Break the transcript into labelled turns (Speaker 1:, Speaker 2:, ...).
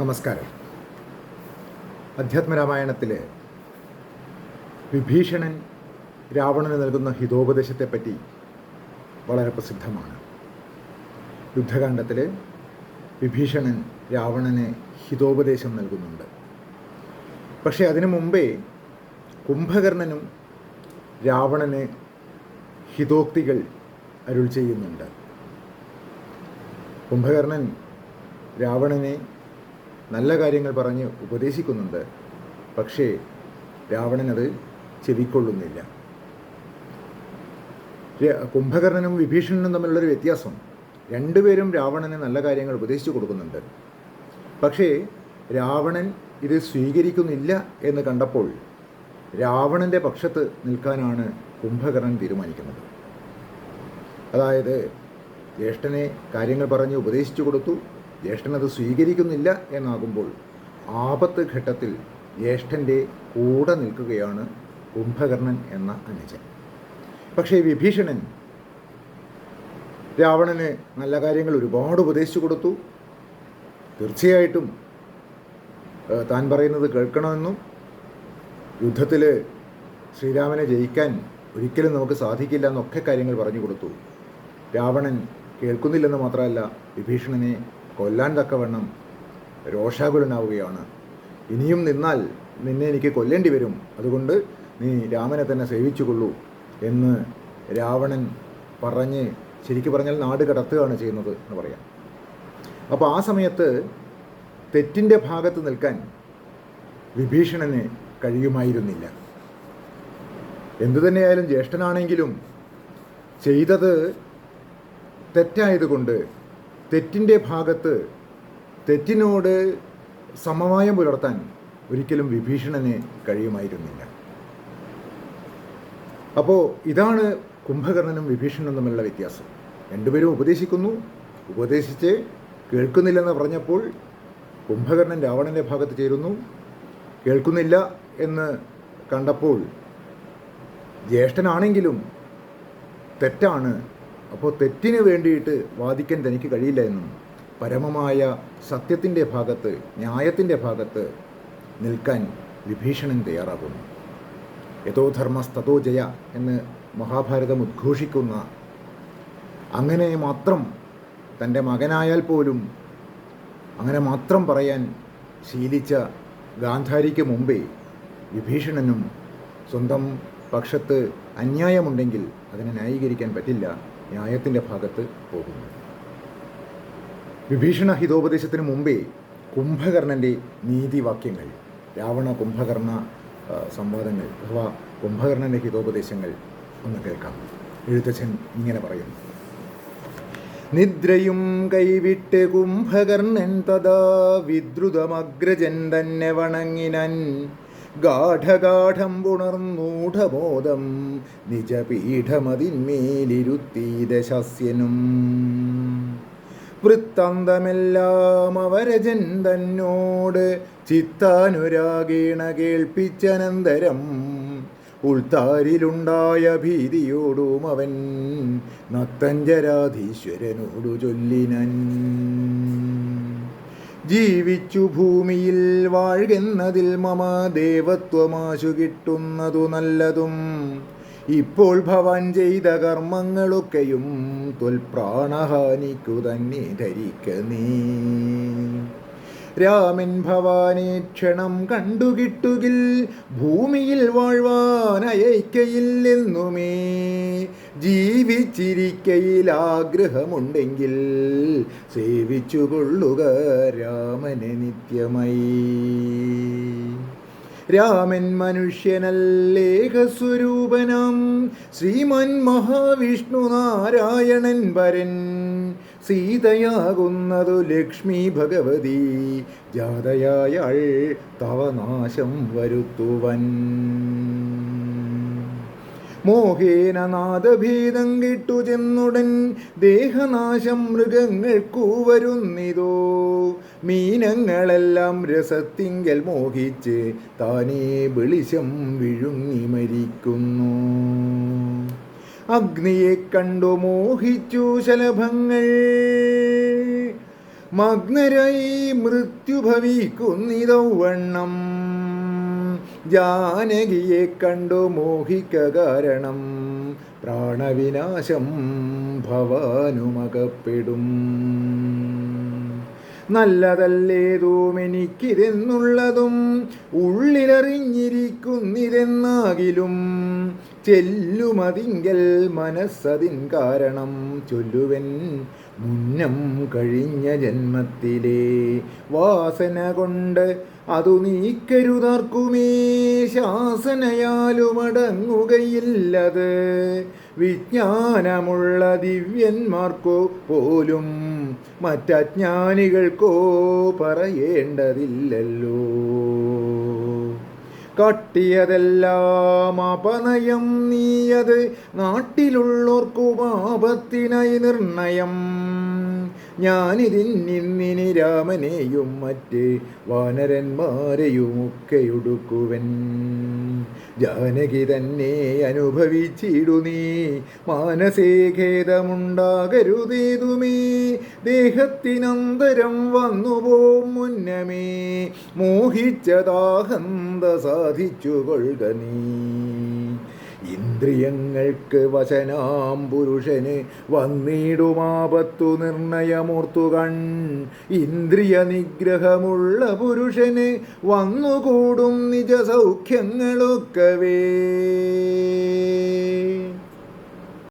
Speaker 1: നമസ്കാരം. അധ്യാത്മരാമായണത്തിലെ വിഭീഷണൻ രാവണന് നൽകുന്ന ഹിതോപദേശത്തെപ്പറ്റി വളരെ പ്രസിദ്ധമാണ്. യുദ്ധകാണ്ഡത്തിൽ വിഭീഷണൻ രാവണന് ഹിതോപദേശം നൽകുന്നുണ്ട്. പക്ഷേ അതിനു മുമ്പേ കുംഭകർണനും രാവണന് ഹിതോക്തികൾ അരുൾ ചെയ്യുന്നുണ്ട്. കുംഭകർണൻ രാവണനെ നല്ല കാര്യങ്ങൾ പറഞ്ഞ് ഉപദേശിക്കുന്നുണ്ട്. പക്ഷേ രാവണനത് ചെവിക്കൊള്ളുന്നില്ല. കുംഭകർണനും വിഭീഷണനും തമ്മിലുള്ളൊരു വ്യത്യാസം. രണ്ടുപേരും രാവണന് നല്ല കാര്യങ്ങൾ ഉപദേശിച്ചു കൊടുക്കുന്നുണ്ട്. പക്ഷേ രാവണൻ ഇത് സ്വീകരിക്കുന്നില്ല എന്ന് കണ്ടപ്പോൾ രാവണന്റെ പക്ഷത്ത് നിൽക്കാനാണ് കുംഭകർണൻ തീരുമാനിക്കുന്നത്. അതായത് ജ്യേഷ്ഠനെ കാര്യങ്ങൾ പറഞ്ഞ് ഉപദേശിച്ചു കൊടുത്തു. ജ്യേഷ്ഠൻ അത് സ്വീകരിക്കുന്നില്ല എന്നാകുമ്പോൾ ആപത്ത് ഘട്ടത്തിൽ ജ്യേഷ്ഠന്റെ കൂടെ നിൽക്കുകയാണ് കുംഭകർണൻ എന്ന അനുജൻ. പക്ഷേ വിഭീഷണൻ രാവണന് നല്ല കാര്യങ്ങൾ ഒരുപാട് ഉപദേശിച്ചു കൊടുത്തു. തീർച്ചയായിട്ടും താൻ പറയുന്നത് കേൾക്കണമെന്നും യുദ്ധത്തിൽ ശ്രീരാമനെ ജയിക്കാൻ ഒരിക്കലും നമുക്ക് സാധിക്കില്ല എന്നൊക്കെ കാര്യങ്ങൾ പറഞ്ഞു കൊടുത്തു. രാവണൻ കേൾക്കുന്നില്ലെന്ന് മാത്രമല്ല വിഭീഷണനെ കൊല്ലാൻ തക്കവണ്ണം രോഷാകുലനാവുകയാണ്. ഇനിയും നിന്നാൽ നിന്നെ എനിക്ക് കൊല്ലേണ്ടി വരും. അതുകൊണ്ട് നീ രാമനെ തന്നെ സേവിച്ചുകൊള്ളൂ എന്ന് രാവണൻ പറഞ്ഞ് ശരിക്കു പറഞ്ഞാൽ നാട് കടത്തുകയാണ് ചെയ്യുന്നത് എന്ന് പറയാം. അപ്പോൾ ആ സമയത്ത് തെറ്റിന്റെ ഭാഗത്ത് നിൽക്കാൻ വിഭീഷണന് കഴിയുമായിരുന്നില്ല. എന്തു തന്നെയായാലും ജ്യേഷ്ഠനാണെങ്കിലും ചെയ്തത് തെറ്റായതുകൊണ്ട് തെറ്റിന്റെ ഭാഗത്ത് തെറ്റിനോട് സമവായം പുലർത്താൻ ഒരിക്കലും വിഭീഷണന് കഴിയുമായിരുന്നില്ല. അപ്പോൾ ഇതാണ് കുംഭകർണനും വിഭീഷണനും തമ്മിലുള്ള വ്യത്യാസം. രണ്ടുപേരും ഉപദേശിക്കുന്നു. ഉപദേശിച്ച് കേൾക്കുന്നില്ലെന്ന് പറഞ്ഞപ്പോൾ കുംഭകർണൻ രാവണന്റെ ഭാഗത്ത് ചേരുന്നു. കേൾക്കുന്നില്ല എന്ന് കണ്ടപ്പോൾ ജ്യേഷ്ഠനാണെങ്കിലും തെറ്റാണ് അപ്പോൾ തെറ്റിന് വേണ്ടിയിട്ട് വാദിക്കാൻ തനിക്ക് കഴിയില്ല എന്നും പരമമായ സത്യത്തിന്റെ ഭാഗത്ത് ന്യായത്തിന്റെ ഭാഗത്ത് നിൽക്കാൻ വിഭീഷണൻ തയ്യാറാകുന്നു. യഥോ ധർമ്മസ്തോ ജയ എന്ന് മഹാഭാരതം ഉദ്ഘോഷിക്കുന്ന അങ്ങനെ മാത്രം തന്റെ മകനായാൽ പോലും അങ്ങനെ മാത്രം പറയാൻ ശീലിച്ച ഗാന്ധാരിക്ക് മുമ്പേ വിഭീഷണനും സ്വന്തം പക്ഷത്ത് അന്യായമുണ്ടെങ്കിൽ അതിനെ ന്യായീകരിക്കാൻ പറ്റില്ല. ന്യായത്തിന്റെ ഭാഗത്ത് പോകുന്നു. വിഭീഷണ ഹിതോപദേശത്തിന് മുമ്പേ കുംഭകർണന്റെ നീതിവാക്യങ്ങൾ രാവണ കുംഭകർണ സംവാദങ്ങൾ അഥവാ കുംഭകർണന്റെ ഹിതോപദേശങ്ങൾ ഒന്ന് കേൾക്കാം. എഴുത്തച്ഛൻ ഇങ്ങനെ പറയുന്നു. നിദ്രയും കൈവിട്ട് കുംഭകർണൻ തഥാ വിദ്രുതമഗ്രജൻ തന്നെ വണങ്ങിനൻ. ഗാഠഗാഠം പുണർന്നൂഢബോധം നിജപീഠമതിന്മേലിരുത്തീതശസ്യനും വൃത്താന്തമെല്ലാം അവരജൻ തന്നോട് ചിത്താനുരാഗീണ കേൾപ്പിച്ചനന്തരം. ഉൾത്താരിലുണ്ടായ ഭീതിയോടും അവൻ നത്തഞ്ചരാധീശ്വരനോടു ചൊല്ലിനൻ. ജീവിച്ചു ഭൂമിയിൽ വാഴുന്നതിൽ മമ ദേവത്വമാശു കിട്ടുന്നതു നല്ലതും. ഇപ്പോൾ ഭവാൻ ചെയ്ത കർമ്മങ്ങളൊക്കെയും തൊൽപ്രാണഹാനിക്കു തന്നെ ധരിക്ക നീ. രാമൻ ഭവാനെ ക്ഷണം കണ്ടുകിട്ടുകിൽ ഭൂമിയിൽ വാഴ്വാനയക്കയില്ലെന്നുമേ ജീവിച്ചിരിക്കയിൽ ആഗ്രഹമുണ്ടെങ്കിൽ സേവിച്ചുകൊള്ളുക രാമനെ നിത്യമായി. രാമൻ മനുഷ്യനല്ലേഖസ്വരൂപനാം ശ്രീമൻ മഹാവിഷ്ണു നാരായണൻ വരൻ. സീതയാകുന്നതു ലക്ഷ്മി ഭഗവതി. ജാതയായാൾ തവനാശം വരുത്തുവൻ. മോഹേന നാദഭേദം കിട്ടു ചെന്നുടൻ ദേഹനാശം മൃഗങ്ങൾക്കു വരുന്നിതോ? മീനങ്ങളെല്ലാം രസത്തിങ്കൽ മോഹിച്ച് താനേ വെളിശം വിഴുങ്ങി മരിക്കുന്നു. അഗ്നിയെ കണ്ടു മോഹിച്ചു ശലഭങ്ങൾ. മഗ്നരായി മൃത്യു ഭവിക്കുന്നിതൗവണ്ണം. ജാനകിയെ കണ്ടു മോഹിക്ക കാരണം. പ്രാണവിനാശം ഭവാനുമകപ്പെടും. നല്ലതല്ലേതും എനിക്കിതെന്നുള്ളതും ഉള്ളിലറിഞ്ഞിരിക്കുന്നിതെന്നാകിലും ചെല്ലുമതിങ്കൽ മനസ്സതിൻ കാരണം ചൊല്ലുവൻ മുന്നം കഴിഞ്ഞ ജന്മത്തിലെ വാസന കൊണ്ട് അതു നീക്കരുതാർക്കുമേ ശാസനയാലുമടങ്ങുകയില്ലത്. വിജ്ഞാനമുള്ള ദിവ്യന്മാർക്കോ പോലും മറ്റജ്ഞാനികൾക്കോ പറയേണ്ടതില്ലല്ലോ. കട്ടിയതെല്ലാം അപനയം നീയത് നാട്ടിലുള്ളോർക്കും ആപത്തിനായി നിർണയം ഞാനിതിന്നിന്നിനി രാമനെയും മറ്റ് വാനരന്മാരെയുമൊക്കെ ഒടുക്കുവൻ ജാനകി തന്നെ അനുഭവിച്ചിടു നീ മാനസേ ഖേദമുണ്ടാകരുതേതുമേ ദേഹത്തിനന്തരം വന്നുപോം മുന്നമേ മോഹിച്ചതാഹന്ത സാധിച്ചുകൊള്ളുക നീ. ഇന്ദ്രിയങ്ങൾക്ക് വശനാം പുരുഷന് വന്നിടുമാപത്തു നിർണയമോർത്തുകൺ. ഇന്ദ്രിയ നിഗ്രഹമുള്ള പുരുഷന് വന്നുകൂടും നിജ സൗഖ്യങ്ങളൊക്കവേ